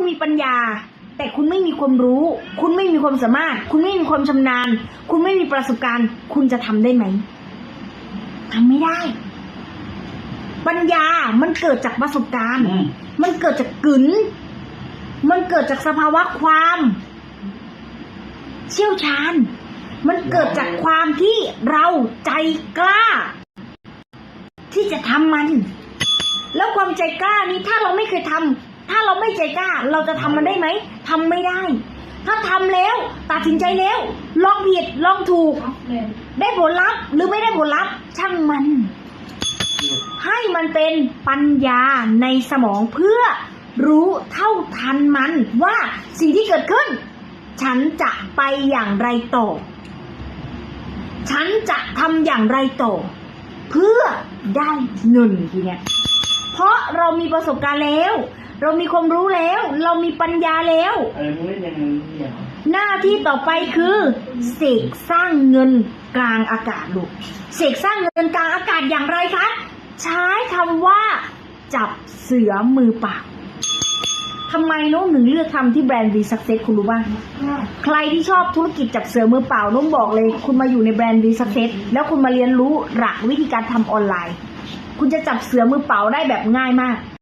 คุณมีปัญญา แต่คุณไม่มีความรู้ คุณไม่มีความสามารถ คุณไม่มีความชำนาญ คุณไม่มีประสบการณ์ คุณจะทำได้ไหมทำไม่ได้ ปัญญามันเกิดจากประสบการณ์อืมมันเกิดจากกึ๋นมันเกิดจากสภาวะความ เชี่ยวชาญ มันเกิดจากความที่เราใจกล้า ที่จะทำมัน แล้วความใจกล้านี้ถ้าเราไม่เคยทำ ถ้าเราไม่ใจกล้า เราจะทำมันได้ไหมทำไม่ได้ ถ้าทำแล้วตัดสินใจแล้ว ลองผิดลองถูก ได้ผลลัพธ์หรือไม่ได้ผลลัพธ์ช่างมัน ให้มันเป็นปัญญาในสมองเพื่อรู้เท่าทันมันว่าสิ่งที่เกิดขึ้น ฉันจะไปอย่างไรต่อ ฉันจะทำอย่างไรต่อ เพื่อได้เงินทีเนี้ยเพราะเรามีประสบการณ์แล้ว เรามีความรู้แล้ว เรามีปัญญาแล้ว อะไรมึงเล่นยังไงเนี่ยหน้าที่ต่อไปคือเสกสร้างเงินกลางอากาศลูกเสกสร้างเงินกลางอากาศอย่างไรคะใช้คำว่า จับเสือมือเปล่าทำไมน้องหนึ่งเลือกทำที่แบรนด์วีสักเซสคุณรู้บ้างใครที่ชอบธุรกิจจับเสือมือเปล่าน้องบอกเลย คุณมาอยู่ในแบรนด์วีสักเซสแล้วคุณมาเรียนรู้หลักวิธีการทำออนไลน์ คุณจะจับเสือมือเปล่าได้แบบง่ายมาก